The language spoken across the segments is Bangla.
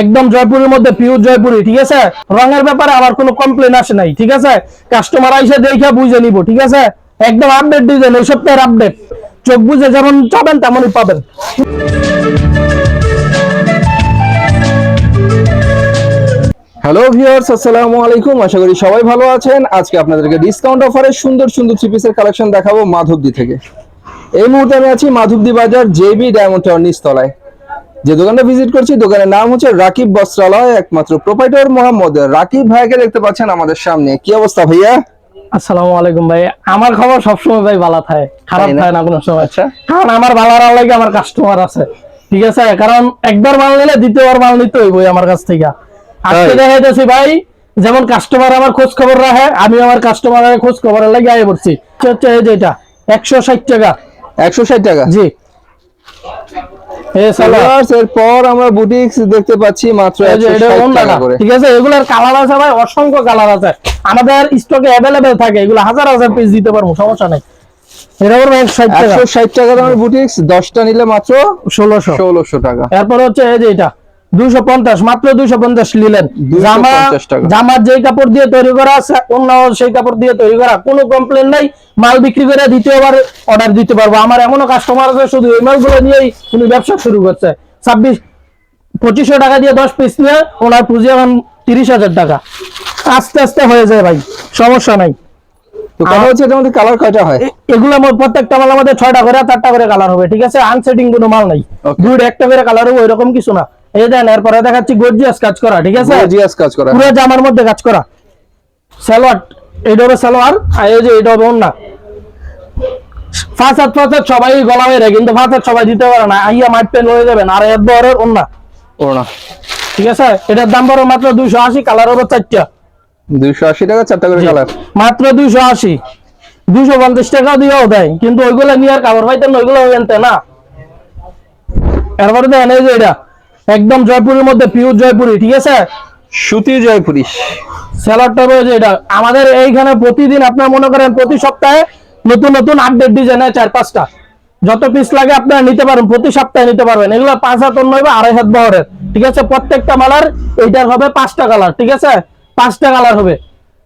একদম জয়পুরের মধ্যে পিওর জয়পুরি ঠিক আছে? রঙের ব্যাপারে আমার কোনো কমপ্লেন আসে নাই, ঠিক আছে? কাস্টমার আইসে দেখে বুঝে নিব, ঠিক আছে? একদম আপডেট ডিজাইন এই সপ্তাহের আপডেট চোখ বুঝে যেমন চাবেন, তেমনই পাবেন। হ্যালো ভিউয়ার্স আসসালামু আলাইকুম। আশা করি সবাই ভালো আছেন। আজকে আপনাদেরকে ডিসকাউন্ট অফারে সুন্দর সুন্দর থ্রি পিসের কালেকশন দেখাবো মাধবদী থেকে। এই মুহূর্তে আমি আছি মাধবদী বাজার জেবি ডায়মন্ড টাওয়ার নিচতলায় যে দোকানটা ভিজিট করছি দোকানের নাম হচ্ছে রাকিব বস্ত্রালয় একমাত্র প্রোপাইটর মোহাম্মদ রাকিব ভাইকে দেখতে পাচ্ছেন আমাদের সামনে। কি অবস্থা ভাইয়া? আসসালামু আলাইকুম ভাই। আমার খবর সবসময় ভাই ভালো থাকে। খারাপ থাকে না? কোনো সময়। আচ্ছা। কারণ আমার ভালো লাগে আমার কাস্টমার আছে। ঠিক আছে? কারণ একবার মাল নিলে দ্বিতীয়বার মাল নিতে হইব আমার কাছ থেকে। আজকে? দেখা যাচ্ছে ভাই যেমন কাস্টমার আমার খোঁজ খবর রাখে আমি আমার কাস্টমারের খোঁজ খবরের লাগে আয় পড়ছি। হচ্ছে এই যে এটা? একশো ষাট টাকা। একশো ষাট টাকা? জি। এরপর আমরা বুটিক্স দেখতে পাচ্ছি মাত্র ঠিক আছে এগুলার কালার আছে ভাই অসংখ্য কালার আছে। আমাদের স্টকে অ্যাভেলেবেল থাকে এগুলো হাজার হাজার পিস দিতে পারব সমস্যা নেই। এটা পড়বে একশো একশো ষাট টাকা দামের বুটিক্স দশটা নিলে মাত্র ষোলোশো। ষোলোশো টাকা। এরপর হচ্ছে এই যে এটা। দুইশো পঞ্চাশ মাত্র দুইশো পঞ্চাশ নিলেন। 250 জামা জামার যেই কাপড় দিয়ে তৈরি করা আছে অন্য সেই কাপড় দিয়ে তৈরি করা কোনো কমপ্লেন নাই। মাল বিক্রি করে দ্বিতীয়বার অর্ডার দিতে পারব। আমার এমনও কাস্টমার আছে শুধু ওই মালগুলো নিয়েই উনি ব্যবসা শুরু করছে। ছাব্বিশ পঁচিশশো টাকা দিয়ে দশ পিস নিয়ে ওনার পুঁজি এখন তিরিশ হাজার টাকা। আস্তে আস্তে হয়ে যায় ভাই সমস্যা নাই। হচ্ছে কালার কয়টা হয়? এগুলো আমার প্রত্যেকটা মাল আমাদের ছয়টা করে চারটা করে কালার হবে ঠিক আছে? আনসেটিং কোনো মাল নাই। Okay. দুই একটা করে কালার হবে এরকম কিছু না। এই দেন এরপরে দেখাচ্ছি গর্জিয়াস কাজ করা ঠিক আছে? জিয়াস কাজ করা। পুরো জামার মধ্যে কাজ করা। সালোয়ার এটা হবে সালোয়ার আর এই যে এটা হবে হাত সবাই গলা কিন্তু সবাই দিতে পারে না। আইয়া মাঠ পেন হয়ে যাবেন আর এর বরের ওড়না। ঠিক আছে? এটার দাম পড়বে মাত্র দুইশো আশি কালার হবে চারটা। দুইশো আশি টাকা চারটা করে কালার মাত্র দুইশো আশি। দুইশো পঞ্চাশ টাকা দিয়েও দেয় কিন্তু ওইগুলো নিয়ে আর কাপড় পাইতেন ওইগুলো এনতে না। এরপরে দেখেন এই যে এটা। একদম জয়পুরের মধ্যে পিওর জয়পুরি ঠিক আছে? সুতি জয়পুরি। স্যালাডটা রয়েছে এটা। আমাদের এইখানে প্রতিদিন আপনার মনে করেন প্রতি সপ্তাহে নতুন নতুন আপডেট ডিজাইন হয় চার পাঁচটা। যত পিস লাগে আপনারা নিতে পারেন প্রতি সপ্তাহে নিতে পারবেন। এগুলো পাঁচ হাত অন্য হবে আড়াই হাত বহরের। ঠিক আছে? প্রত্যেকটা মালার এইটার হবে পাঁচটা কালার ঠিক আছে? পাঁচটা কালার হবে।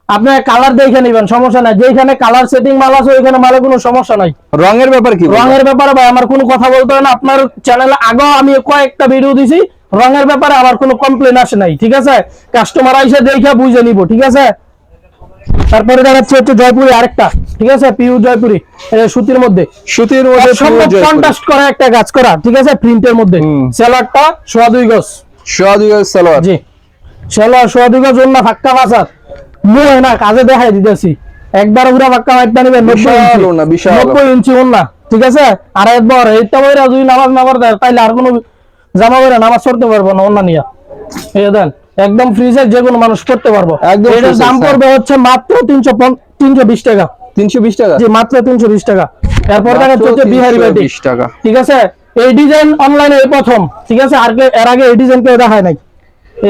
আপনার কালার দেখে নেবেন সমস্যা নাই। যেখানে কালার সেটিং মাল আছে ওইখানে মালে কোনো সমস্যা নাই। রঙের ব্যাপার কি? রঙের ব্যাপারে ভাই আমার কোনো কথা বলতে হয় না। আপনার চ্যানেলে আগেও আমি কয়েকটা ভিডিও দিছি। রঙের ব্যাপারে আমার কোনো কমপ্লেন আসে নাই ঠিক আছে? কাস্টমার আইসে দেখে বুঝে নিব ঠিক আছে? তারপরে দেখাচ্ছে হচ্ছে জয়পুরি আরেকটা ঠিক আছে? পিউ জয়পুরি সুতির মধ্যে। সুতির মধ্যে কন্ট্রাস্ট করা একটা কাজ করা ঠিক আছে? প্রিন্টের মধ্যে। সেলারটা সোয়া দুই গজ। সোয়া দুই গজ সালোয়ার। জি। সেলার সোয়া দুই গজ অন্য ফাক্কা বাসার মুয়ে না কাজে দেখাই দিতেছি। একবার মাইটটা নিবেন নব্বই ইঞ্চি। ওন্না ঠিক আছে? আর একবার এইটা বইরা যদি নামাজ না তাইলে আর কোনো জামা পরে নামাজ পড়তে পারব না ওন্না নিয়া। এই দেন একদম ফ্রিজে যে কোনো মানুষ পড়তে পারব। একদম এটার দাম পড়বে হচ্ছে মাত্র তিনশো তিনশো বিশ টাকা। তিনশো বিশ টাকা? জি মাত্র তিনশো বিশ টাকা। এরপর দেখা মাত্র বিহারি বাটি টাকা। ঠিক আছে? এই ডিজাইন অনলাইনে এই প্রথম ঠিক আছে? আর কে- এর আগে এই ডিজাইন কেউ দেখায় নাই।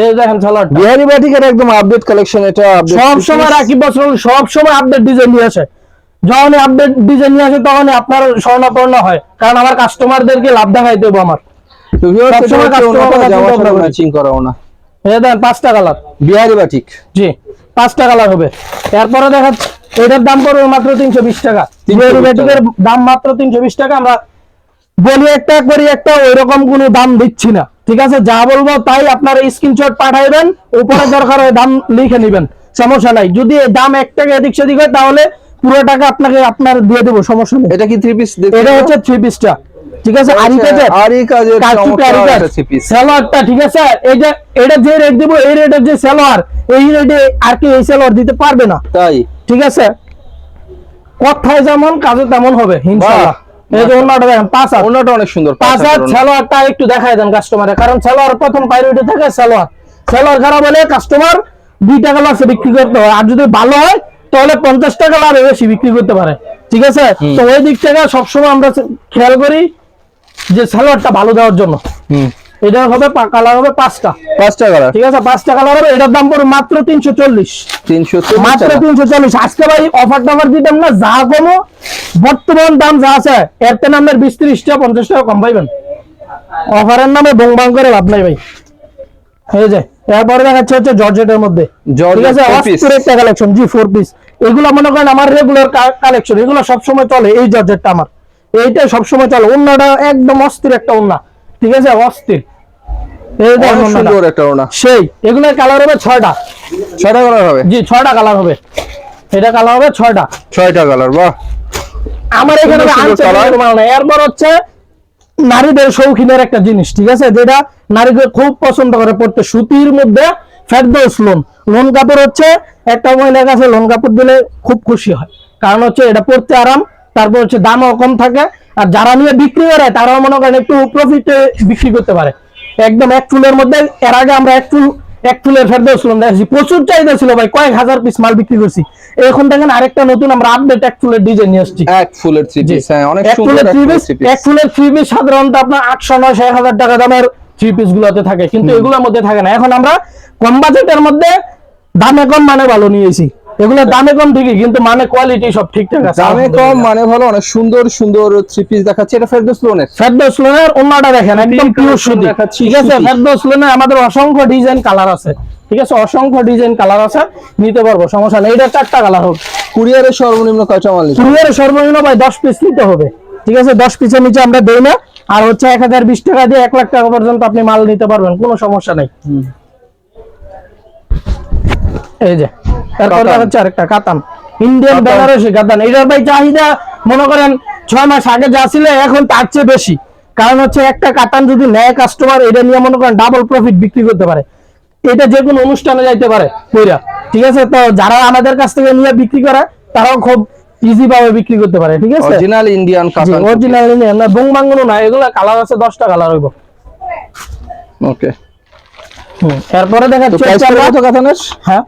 এই দেখেন সালোয়ারটা বিহারি বাটিকের একদম আপডেট কালেকশন এটা সব সময় রাখি বছর সব সময় আপডেট ডিজাইন নিয়ে আসে। যখন আপডেট ডিজাইন নিয়ে আসে তখন আপনার স্বর্ণাপন্ন হয়। কারণ আমার কাস্টমারদেরকে লাভ দেখাইতে হবে আমার। তো ভিউয়ার্স এটা সবসময় হচ্ছে customer ওনাটা কে জামার চিন্তা সাথে করি। ম্যাচিং করা ওনা এই দেন পাঁচটা কালার বিহারি বাটিক। জি পাঁচটা কালার হবে। এরপরে দেখা এটার দাম পড়বে মাত্র তিনশো বিশ টাকা। 320 জুয়েলারি ব্যাটিকের দাম মাত্র তিনশো বিশ টাকা আমরা বলি একটা করি একটা ওইরকম কোনো দাম দিচ্ছি না। ঠিক আছে? যা বলব তাই আপনার স্ক্রিনশট পাঠাইবেন উপরে দরকার হয় দাম লিখে নেবেন। সমস্যা নাই। যদি দাম এক টাকা এদিক সেদিক হয় তাহলে পুরো টাকা আপনাকে আপনার দিয়ে দেবো সমস্যা নেই। এটা কি থ্রি পিস এটা হচ্ছে থ্রি পিসটা ঠিক আছে? ঠিক আছে? এটা এটা যে রেট দিব এই রেটের যে সালোয়ার এই রেটে আর কি এই সালোয়ার দিতে পারবে না। তাই? ঠিক আছে? কথায় যেমন কাজে তেমন হবে ইনশাআল্লাহ। এই যে অন্যটা দেখেন পাঁচ হাত। ওনাটা অনেক সুন্দর পাঁচ হাত সালোয়ারটা একটু দেখাই দেন কাস্টমারে কারণ সালোয়ার প্রথম প্রায়োরিটি থাকে সালোয়ার। সালোয়ার খারাপ হলে কাস্টমার দুই টাকা লসে বিক্রি করতে হয়। আর যদি ভালো হয় তাহলে পঞ্চাশ টাকা লাভ বেশি বিক্রি করতে পারে। ঠিক আছে? তো ওই দিক থেকে সবসময় আমরা খেয়াল করি যে সালোয়ারটা ভালো দেওয়ার জন্য। এটা হবে কালার হবে পাঁচটা। পাঁচটা কালার ঠিক আছে? পাঁচটা কালার হবে এটার দাম পড়বে মাত্র তিনশো চল্লিশ। তিনশো মাত্র তিনশো চল্লিশ। আজকে ভাই অফার টফার দিতাম না যা কমো বর্তমান দাম যা আছে এর তেন আপনার বিশ ত্রিশ টাকা পঞ্চাশ টাকা কম পাইবেন। অফারের নামে বং বাং করে লাভ নাই ভাই। এই যে এরপরে দেখাচ্ছে হচ্ছে জর্জেটের মধ্যে। ঠিক আছে অস্থির একটা কালেকশন জি ফোর পিস এগুলো মনে করেন আমার রেগুলার কালেকশন এগুলো সবসময় চলে এই জর্জেটটা আমার। এইটা সবসময় চলে অন্যটা একদম অস্থির একটা অন্য ঠিক আছে অস্থির। সেই এগুলোর কালার হবে ছয়টা। ছয়টা কালার হবে? জি ছয়টা কালার হবে। এটা কালার হবে ছয়টা। ছয়টা কালার বাহ। আমার এখানে। মাল এরপর হচ্ছে নারীদের শৌখিনের একটা জিনিস ঠিক আছে? যেটা নারীদের খুব পছন্দ করে পড়তে। সুতির মধ্যে ফেরদৌস লোন। লোন কাপড় হচ্ছে একটা মহিলার কাছে লোন কাপড় দিলে খুব খুশি হয়। কারণ হচ্ছে এটা পড়তে আরাম তারপর হচ্ছে দামও কম থাকে। আর যারা নিয়ে বিক্রি করে তারাও মনে করেন একটু প্রফিটে বিক্রি করতে পারে। একদম এক ফুলের মধ্যে এর আগে আমরা এক ফুল এক ফুলের ফেরদৌস লোন দেখেছি। প্রচুর চাহিদা ছিল ভাই কয়েক হাজার পিস মাল বিক্রি করছি। এখন দেখেন আরেকটা নতুন আমরা আপডেট এক ফুলের ডিজাইন নিয়ে আসছি। এক ফুলের থ্রি। পিস হ্যাঁ অনেক এক সুন্দর ফুলের এক থ্রি ফুলের পিস থ্রি সাধারণত আপনার আটশো নয়শো এক হাজার টাকা দামের থ্রি পিস গুলোতে থাকে কিন্তু এগুলোর মধ্যে থাকে না। এখন আমরা কম বাজেটের মধ্যে দামে কম মানে ভালো নিয়েছি। এগুলো দামে কম ঠিকই কিন্তু মানে কোয়ালিটি সব ঠিকঠাক আছে। দামে কম মানে ভালো অনেক সুন্দর সুন্দর থ্রি পিস দেখাচ্ছে। এটা ফেরদৌস লোনের ফেরদৌস লোনের অন্যটা দেখেন একদম পিওর সুতি। ঠিক আছে ফেরদৌস লোনে আমাদের অসংখ্য ডিজাইন কালার আছে। ঠিক আছে অসংখ্য ডিজাইন কালার আছে। নিতে পারব সমস্যা নেই। এটা চারটা কালার হোক। কুরিয়ারের সর্বনিম্ন কয়টা মাল নিচ্ছে কুরিয়ারে সর্বনিম্ন ভাই দশ পিস নিতে হবে। ঠিক আছে দশ পিসের নিচে আমরা দেই না। আর হচ্ছে এক হাজার বিশ টাকা দিয়ে এক লাখ টাকা পর্যন্ত আপনি মাল নিতে পারবেন কোনো সমস্যা নেই। এই যে তারপর কাতান। হচ্ছে আরেকটা কাতান। ইন্ডিয়ান বেনারসি কাতান। এটার ভাই চাহিদা মনে করেন ছয় মাস আগে যা ছিল এখন তার চেয়ে বেশি। কারণ হচ্ছে একটা কাতান যদি নেয় কাস্টমার এটা নিয়ে মনে করেন ডাবল প্রফিট বিক্রি করতে পারে। এটা যে কোনো অনুষ্ঠানে যাইতে পারে কইরা। ঠিক আছে? তো যারা আমাদের কাছ থেকে নিয়ে বিক্রি করে তারাও খুব ইজি ভাবে বিক্রি করতে পারে ঠিক আছে? অরিজিনাল ইন্ডিয়ান কাতান। অরিজিনাল নিয়ে না বংবাঙ্গনো না এগুলো কালার আছে দশটা কালার হইব। ওকে হুম, এরপরে দেখা যাচ্ছে কত কাতানের? হ্যাঁ।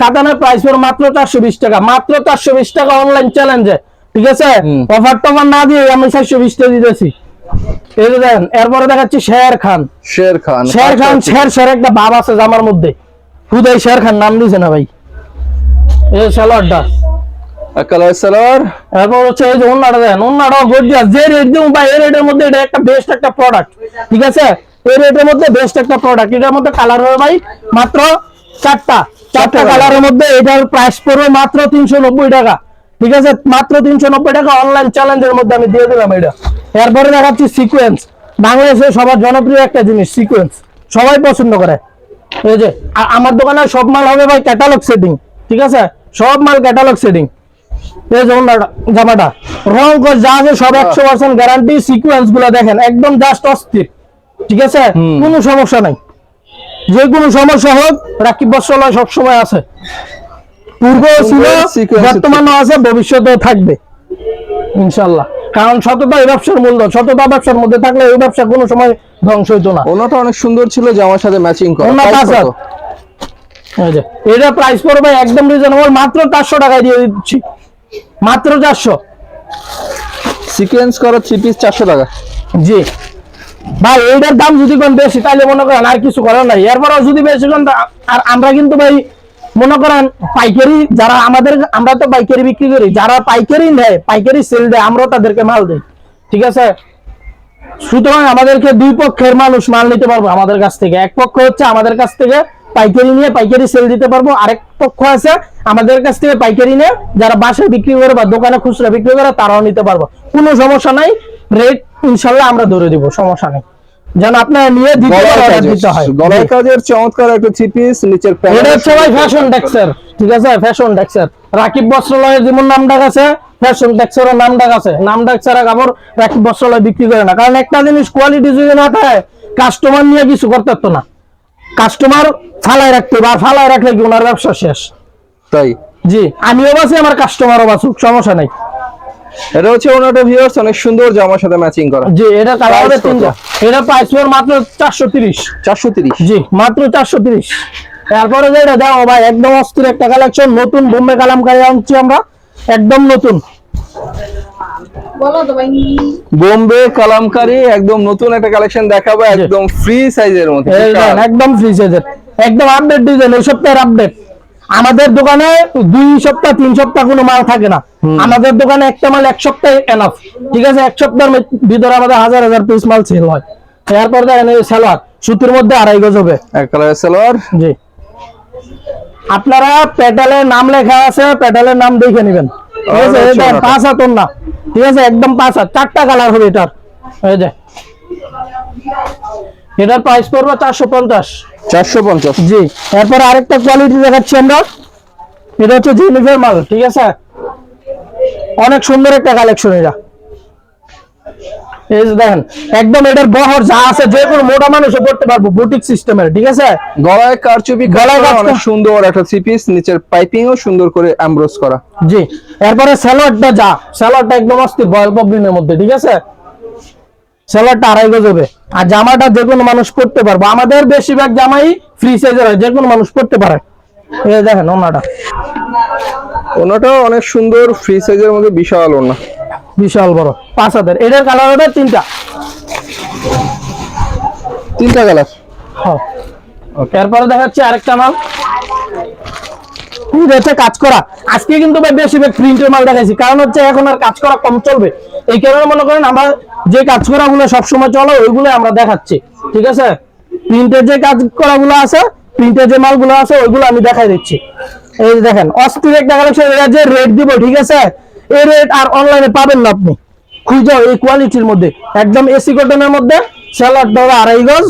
কাতানের প্রাইস পড়ে মাত্র চারশো বিশ টাকা। মাত্র চারশো বিশ টাকা অনলাইন চ্যালেঞ্জে ঠিক আছে? অফার টফার না দিয়ে আমি চারশো বিশ টাকা দিতেছি। এই এরপরে দেখাচ্ছি শের খান। শের খান শের খান শের শের একটা ভাব আছে জামার মধ্যে। খুদাই শের খান নাম দিছে না ভাই। এই সালোয়ারটা। কালার সালোয়ার? এরপর হচ্ছে এই যে অন্যটা দেখেন অন্যটাও গর্জিয়াস যে রেট দিব ভাই এই রেটের মধ্যে এটা একটা বেস্ট একটা প্রোডাক্ট ঠিক আছে? এই রেটের মধ্যে বেস্ট একটা প্রোডাক্ট এটার মধ্যে কালার হবে ভাই মাত্র চারটা। চারটা। কালারের মধ্যে এটার প্রাইস পড়বে মাত্র তিনশো নব্বই টাকা। ঠিক আছে? মাত্র তিনশো নব্বই টাকা অনলাইন চ্যালেঞ্জের মধ্যে আমি দিয়ে দিলাম এটা। এরপরে দেখাচ্ছি সিকোয়েন্স বাংলাদেশে সবার জনপ্রিয় একটা জিনিস সিকোয়েন্স সবাই পছন্দ করে। এই যে আমার দোকানে সব মাল হবে ভাই ক্যাটালগ সেটিং ঠিক আছে? সব মাল ক্যাটালগ সেটিং এই যে জামাটা রং যা আছে সব একশো পার্সেন্ট গ্যারান্টি সিকুয়েন্সগুলো দেখেন একদম জাস্ট অস্থির। ঠিক আছে। কোনো সমস্যা নাই। যে কোনো সমস্যা হোক রাকিব বস্ত্রালয় সবসময় আছে। পূর্ব ছিল বর্তমানও আছে ভবিষ্যতেও থাকবে। ইনশাল্লাহ কারণ সততা এই ব্যবসার মূলধন সততা ব্যবসার মধ্যে থাকলে এই ব্যবসা কোনো সময় ধ্বংস হইতো না। ওনাটা অনেক সুন্দর ছিল জামার সাথে ম্যাচিং করা। এটা প্রাইস পড়বে একদম রিজনেবল মাত্র চারশো টাকায় দিয়ে দিচ্ছি। মাত্র চারশো। সিকোয়েন্স করা থ্রি পিস চারশো টাকা। জি। ভাই, এইটার দাম যদি কোন বেশি তাহলে মনে করেন আর কিছু করার নাই। এরপরও যদি বেশি কোন আর আমরা কিন্তু ভাই, মনে করেন পাইকারি যারা আমাদের, আমরা তো পাইকারি বিক্রি করি, যারা পাইকারি নেয়, পাইকারি সেল দেয়, আমরাও তাদেরকে মাল দিই। ঠিক আছে? সুতরাং আমাদেরকে দুই পক্ষের মানুষ মাল নিতে পারব আমাদের কাছ থেকে। এক পক্ষ হচ্ছে আমাদের কাছ থেকে পাইকারি নিয়ে পাইকারি সেল দিতে পারব, আরেক পক্ষ আছে আমাদের কাছ থেকে পাইকারি নিয়ে যারা বাসায় বিক্রি করে বা দোকানে খুচরা বিক্রি করে, তারাও নিতে পারব। কোনো সমস্যা নাই রেট ইনশাল্লাহ আমরা ধরে দিব, সমস্যা নেই। যেন আপনার নিয়ে কাজের দিতে হয়। গলার কাজের চমৎকার একটা থ্রি পিস নিচের প্যানেল এটা হচ্ছে ভাই ফ্যাশন ডেক্সের ঠিক আছে? ফ্যাশন ডেক্সের রাকিব বস্ত্রালয়ের যেমন নাম ডাক আছে ফ্যাশন ডেক্সেরও নাম ডাক আছে। নাম ডাক ছাড়া কাপড় রাকিব বস্ত্রালয় বিক্রি করে না। কারণ একটা জিনিস কোয়ালিটি যদি না থাকে কাস্টমার নিয়ে কিছু করতে পারতো না। কাস্টমার ফালায় রাখতে বা ফালায় রাখলে কি ওনার ব্যবসা শেষ? তাই? জি আমিও বাঁচি আমার কাস্টমারও বাঁচুক সমস্যা নাই। এটা হচ্ছে ওনাটা ভিউয়ার্স অনেক সুন্দর জামার সাথে ম্যাচিং করা। জি এটা কালার হবে তিনটা। এটা প্রাইস পড়বে মাত্র চারশো তিরিশ। চারশো তিরিশ। জি মাত্র চারশো তিরিশ। তারপরে যে এটা দেখো ভাই একদম অস্থির একটা কালেকশন নতুন বোম্বে কালামকারি আনছি আমরা একদম নতুন। বোম্বে কালামকারি একদম নতুন একটা কালেকশন দেখাবো একদম ফ্রি সাইজের মধ্যে। একদম ফ্রি সাইজের একদম আপডেট ডিজাইন এই সপ্তাহের আপডেট আমাদের দোকানে দুই সপ্তাহ তিন সপ্তাহ কোনো মাল থাকে না। আমাদের দোকানে একটা মাল এক সপ্তাহ এনাফ ঠিক আছে? এক সপ্তাহের মধ্যে- ভিতরে আমাদের হাজার হাজার পিস মাল সেল হয়। এরপর দেখেন এই সালোয়ার সুতির মধ্যে আড়াই গজ হবে। এক কালারের সালোয়ার জি। আপনারা প্যাডেলের নাম লেখা আছে প্যাডেলের নাম দেখে নেবেন। ঠিক আছে? আচ্ছা, আচ্ছা। পাঁচ হাতর না ঠিক আছে? একদম পাঁচ হাত। চারটা কালার হবে এটার। এই যে। এটার প্রাইস পড়বে চারশো পঞ্চাশ। চারশো পঞ্চাশ। জি এরপর আরেকটা কোয়ালিটি দেখাচ্ছি আমরা। এটা হচ্ছে জেনিফার মাল ঠিক আছে? অনেক সুন্দর একটা কালেকশন এটা। এই দেখেন একদম এটার বহর যা আছে যে কোনো মোটা মানুষও পড়তে পারব বুটিক সিস্টেমের ঠিক আছে? গলায় কারচুপি গলায় গলায় অনেক সুন্দর একটা থ্রি পিস নিচের পাইপিংও সুন্দর করে করা। জি এরপরে যা একদম অস্থির বয়েল পবলিনের মধ্যে ঠিক আছে? স্যালাডটা আড়াই গজ হবে। আর জামাটা যে কোনো মানুষ পড়তে পারব। আমাদের বেশিরভাগ জামাই ফ্রি সাইজের হয় যে কোনো মানুষ পড়তে পারে। এই দেখেন ওনাটা। ওনাটাও অনেক সুন্দর ফ্রি সাইজের মধ্যে বিশাল ওনা। বিশাল বড় পাঁচ হাতের। এটার কালার হবে তিনটা। তিনটা কালার হ্যাঁ। এরপরে দেখাচ্ছি আরেকটা মাল। এটা হচ্ছে কাজ করা। আজকে কিন্তু বেশিরভাগ প্রিন্টের মাল দেখাইছি। কারণ হচ্ছে এখন আর কাজ করা কম চলবে। এই কারণে মনে করেন আমরা যে কাজ করা গুলো সবসময় চলে ওইগুলো আমরা দেখাচ্ছি। ঠিক আছে? প্রিন্টের যে কাজ করা গুলো আছে প্রিন্টের যে মালগুলো আছে, ওইগুলো আমি দেখাই দিচ্ছি। এই যে দেখেন, অস্থির একটা এটা যে রেট দিব, ঠিক আছে? এই রেট আর অনলাইনে পাবেন না আপনি। খুঁজে এই কোয়ালিটির মধ্যে। একদম এসি কটনের মধ্যে স্যালাড ধরো আড়াই গজ।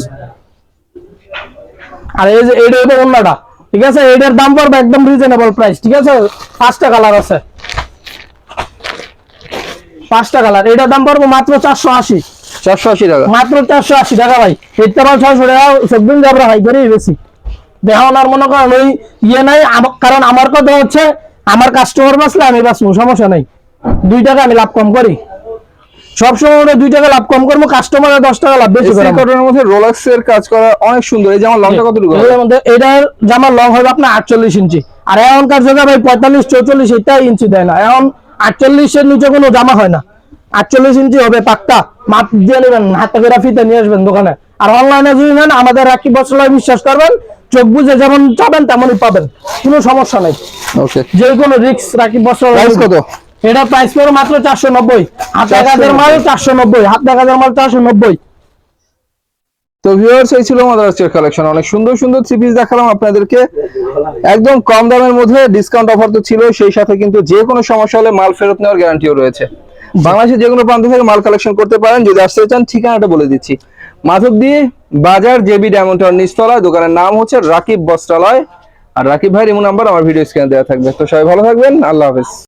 আর এই যে, এইটা হলো অন্যটা ঠিক আছে? এইটার দাম পড়বে একদম রিজনেবল প্রাইস ঠিক আছে? পাঁচটা কালার আছে। পাঁচটা কালার এইটার দাম পড়বে মাত্র চারশো আশি। চারশো আশি টাকা। মাত্র চারশো আশি টাকা ভাই। এতে আবার ছয়শো টাকা সবদিন যাব হাই করে বেশি দেখাও আর মনে করেন ওই ইয়ে নাই কারণ আমার কথা হচ্ছে আমার কাস্টমার বাঁচলে আমি বাঁচবো সমস্যা নাই। দুই টাকা আমি লাভ কম করি। সবসময় ওটা দুই টাকা লাভ কম করব কাস্টমারের দশ টাকা লাভ বেশি কটনের মধ্যে রোলাক্স এর কাজ করা অনেক সুন্দর। এই যেমন লংটা কতটুকু? এর মধ্যে এটার জামার লং হবে আপনার আটচল্লিশ ইঞ্চি। আর এখনকার জায়গায় ভাই পঁয়তাল্লিশ চৌচল্লিশ এটা ইঞ্চি দেয় না। এখন আটচল্লিশের নিচে কোনো জামা হয় না। আটচল্লিশ ইঞ্চি হবে পাক্কা। মাপ দিয়ে নেবেন হাতে করে ফিতে নিয়ে আসবেন দোকানে। আর অনলাইনে যদি নেন আমাদের রাখি বছর বিশ্বাস করবেন চোখ বুঝে যেমন চাবেন তেমনই পাবেন। কোনো সমস্যা নেই। ওকে যে কোনো রিক্স রাখি বছর প্রাইস কত? এটা প্রাইস পড়ে মাত্র চারশো নব্বই। হাত হাজার মাল চারশো নব্বই। হাত হাজার মাল চারশো নব্বই। তো ভিউয়ার্স এই ছিল আমাদের আজকের কালেকশন অনেক সুন্দর সুন্দর থ্রি পিস দেখালাম আপনাদেরকে। একদম কম দামের মধ্যে ডিসকাউন্ট অফার তো ছিল সেই সাথে কিন্তু যে কোনো সমস্যা হলে মাল ফেরত নেওয়ার গ্যারান্টিও রয়েছে। বাংলাদেশের যে কোনো প্রান্ত থেকে মাল কালেকশন করতে পারেন। যদি আসতে চান ঠিকানাটা বলে দিচ্ছি। মাধবদী বাজার জেবি ডায়মন্ড টাওয়ার নিচতলায় দোকানের নাম হচ্ছে রাকিব বস্ত্রালয়। আর রাকিব ভাইয়ের ইমো নাম্বার আমার ভিডিও স্ক্রিনে দেওয়া থাকবে। তো সবাই ভালো থাকবেন। আল্লাহ হাফেজ।